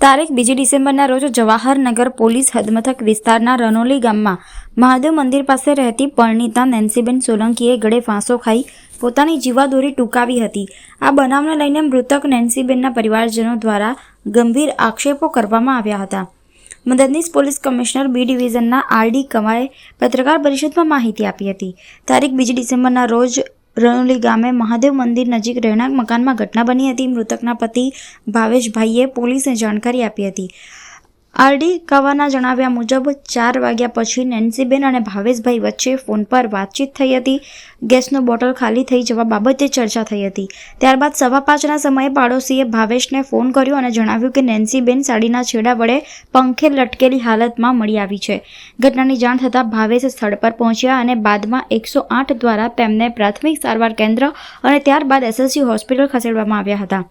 તારીખ બીજી ડિસેમ્બરના રોજ જવાહરનગર પોલીસ હદમથક વિસ્તારના રનોલી ગામમાં મહાદેવ મંદિર પાસે રહેતી પરણીતા નેન્સીબેન સોલંકીએ ગળે ફાંસો ખાઈ પોતાની જીવાદોરી ટૂંકાવી હતી. આ બનાવને લઈને મૃતક નેન્સીબેનના પરિવારજનો દ્વારા ગંભીર આક્ષેપો કરવામાં આવ્યા હતા. મદદનીશ પોલીસ કમિશનર બી ડિવિઝનના આરડી કમાએ પત્રકાર પરિષદમાં માહિતી આપી હતી. તારીખ બીજી ડિસેમ્બરના રોજ રણોલી ગામે મહાદેવ મંદિર નજીક રહેણાંક મકાનમાં ઘટના બની હતી. મૃતકના પતિ ભાવેશભાઈએ પોલીસને જાણકારી આપી હતી. આરડી કવાના જણાવ્યા મુજબ ચાર વાગ્યા પછી નેન્સીબેન અને ભાવેશભાઈ વચ્ચે ફોન પર વાતચીત થઈ હતી. ગેસનો બોટલ ખાલી થઈ જવા બાબતે ચર્ચા થઈ હતી. ત્યારબાદ સવા પાંચના સમયે પાડોશીએ ભાવેશને ફોન કર્યો અને જણાવ્યું કે નેન્સીબેન સાડીના છેડા વડે પંખે લટકેલી હાલતમાં મળી આવી છે. ઘટનાની જાણ થતાં ભાવેશ સ્થળ પર પહોંચ્યા અને બાદમાં એકસો આઠ દ્વારા તેમને પ્રાથમિક સારવાર કેન્દ્ર અને ત્યારબાદ એસએસસી હોસ્પિટલ ખસેડવામાં આવ્યા હતા.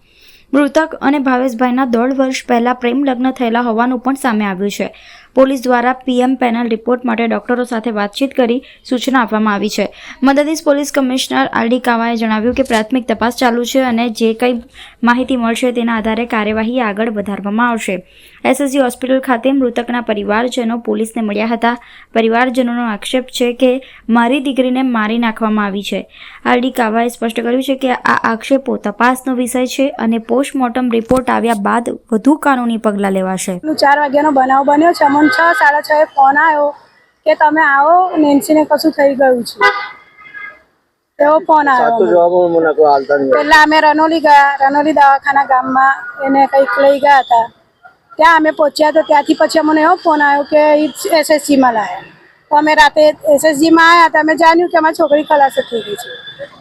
મૃતક અને ભાવેશભાઈના દોઢ વર્ષ પહેલા પ્રેમ લગ્ન થયેલા હોવાનું પણ સામે આવ્યું છે. પોલીસ દ્વારા પીએમ પેનલ રિપોર્ટ માટે ડોક્ટરો સાથે વાતચીત કરી સૂચના આપવામાં આવી છે. મદદનીશ પોલીસ કમિશનર આરડી કાવાએ જણાવ્યું કે પ્રાથમિક તપાસ ચાલુ છે અને જે કંઈ માહિતી મળશે તેના આધારે કાર્યવાહી આગળ વધારવામાં આવશે. એસએસજી હોસ્પિટલ ખાતે મૃતકના પરિવારજનો પોલીસને મળ્યા હતા. પરિવારજનોનો આક્ષેપ છે કે મારી દીકરીને મારી નાખવામાં આવી છે. આરડી કાવાએ સ્પષ્ટ કર્યું છે કે આ આક્ષેપો તપાસનો વિષય છે અને પોસ્ટમોર્ટમ રિપોર્ટ આવ્યા બાદ વધુ કાનૂની પગલાં લેવાશે. ચાર વાગ્યાનો બનાવ બન્યો છે. અમને છ સાડા છ એ ફોન આવ્યો કે તમે આવો નેન્સીને કશું થઈ ગયું છે. એવો ફોન આવ્યો પહેલા અમે રનોલી ગયા રનોલી દવાખાના ગામમાં એને કંઈક લઈ ગયા હતા. ત્યાં અમે પહોંચ્યા તો ત્યાંથી પછી અમને એવો ફોન આવ્યો કે એસએસજીમાં લાયા. તો અમે રાતે એસએસજીમાં આવ્યા તો અમે જાણ્યું કે અમારી છોકરી ખલાસ થઈ ગઈ છે.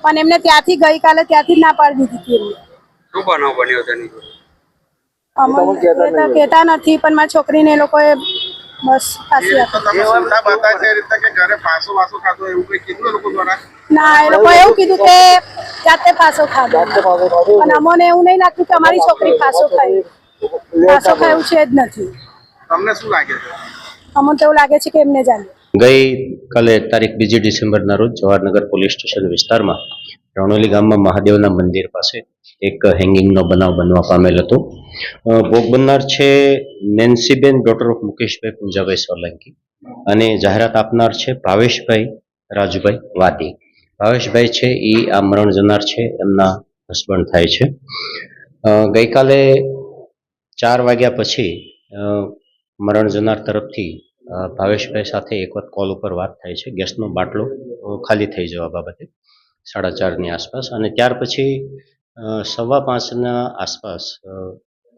પણ એમને ત્યાંથી ગઈકાલે ત્યાંથી જ ના પાડી દીધી હતી એમને. શું બનાવ બન્યો તેની? કહેતા નથી પણ મારી છોકરીને એ લોકોએ બસ ફાંસી ના એ લોકો એવું કીધું કે જાતે ફાંસો ખાધો. પણ અમને એવું નહીં લાગતું કે અમારી છોકરી પાસો ખાઈ. ફાંસો ખાયું છે જ નથી. તમને શું લાગે છે? અમને તો એવું લાગે છે કે એમને જાણ્યું ગઈ કાલે તારીખ બીજી ડિસેમ્બરના રોજ જવાહરનગર પોલીસ સ્ટેશન વિસ્તારમાં રણોલી ગામમાં મહાદેવના મંદિર પાસે એક હેંગિંગનો બનાવ બનવા પામેલ હતો. ભોગ બનનાર છે નેન્સીબેન ડોટર ઓફ મુકેશભાઈ પૂંજાભાઈ સોલંકી અને જાહેરાત આપનાર છે ભાવેશભાઈ રાજુભાઈ વાદી. ભાવેશભાઈ છે એ આ મરણ જનાર છે, એમના હસબન્ડ થાય છે. ગઈકાલે ચાર વાગ્યા પછી મરણ જનાર તરફથી ભાવેશભાઈ સાથે એક વખત કોલ ઉપર વાત થાય છે. ગેસનો બાટલો ખાલી થઈ જવા બાબતે, સાડા ચારની આસપાસ. અને ત્યાર પછી સવા પાંચના આસપાસ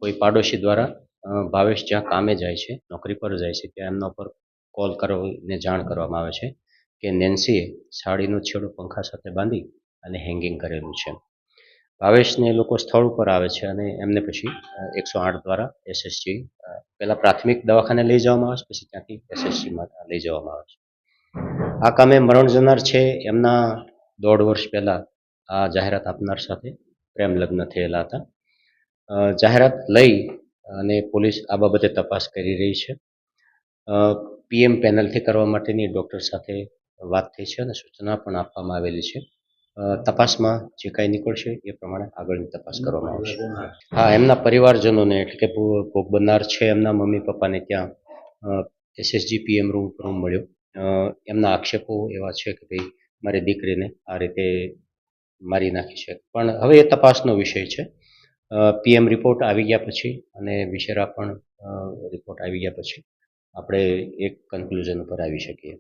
કોઈ પાડોશી દ્વારા ભાવેશ જ્યાં કામે જાય છે, નોકરી પર જાય છે, ત્યાં એમના પર કોલ કરીને જાણ કરવામાં આવે છે કે નેન્સીએ સાડીનું છેડું પંખા સાથે બાંધી અને હેંગિંગ કરેલું છે. ભાવેશને એ લોકો સ્થળ ઉપર આવે છે અને એમને પછી એકસો આઠ દ્વારા એસએસજી પહેલા પ્રાથમિક દવાખાને લઈ જવામાં આવે છે, પછી ત્યાંથી એસએસજીમાં લઈ જવામાં આવે છે. આ કામે મરણ જનાર છે, એમના દોઢ વર્ષ પહેલાં આ જાહેરાત આપનાર સાથે પ્રેમ લગ્ન થયેલા હતા. જાહેરાત લઈ અને પોલીસ આ બાબતે તપાસ કરી રહી છે. પીએમ પેનલથી કરવા માટેની ડૉક્ટર સાથે વાત થઈ છે અને સૂચના પણ આપવામાં આવેલી છે. તપાસમાં જે કાંઈ નીકળશે એ પ્રમાણે આગળની તપાસ કરવામાં આવશે. હા, એમના પરિવારજનોને એટલે કે ભોગ બનનાર છે એમના મમ્મી પપ્પાને ત્યાં એસએસજી પીએમ રૂમ રૂમ મળ્યો. એમના આક્ષેપો એવા છે કે ભાઈ મારી દીકરીને આ રીતે મારી નાખી છે. પણ હવે એ તપાસનો વિષય છે. પીએમ રિપોર્ટ આવી ગયા પછી અને વિશેરા પણ રિપોર્ટ આવી ગયા પછી આપણે એક કન્ક્લુઝન ઉપર આવી શકીએ.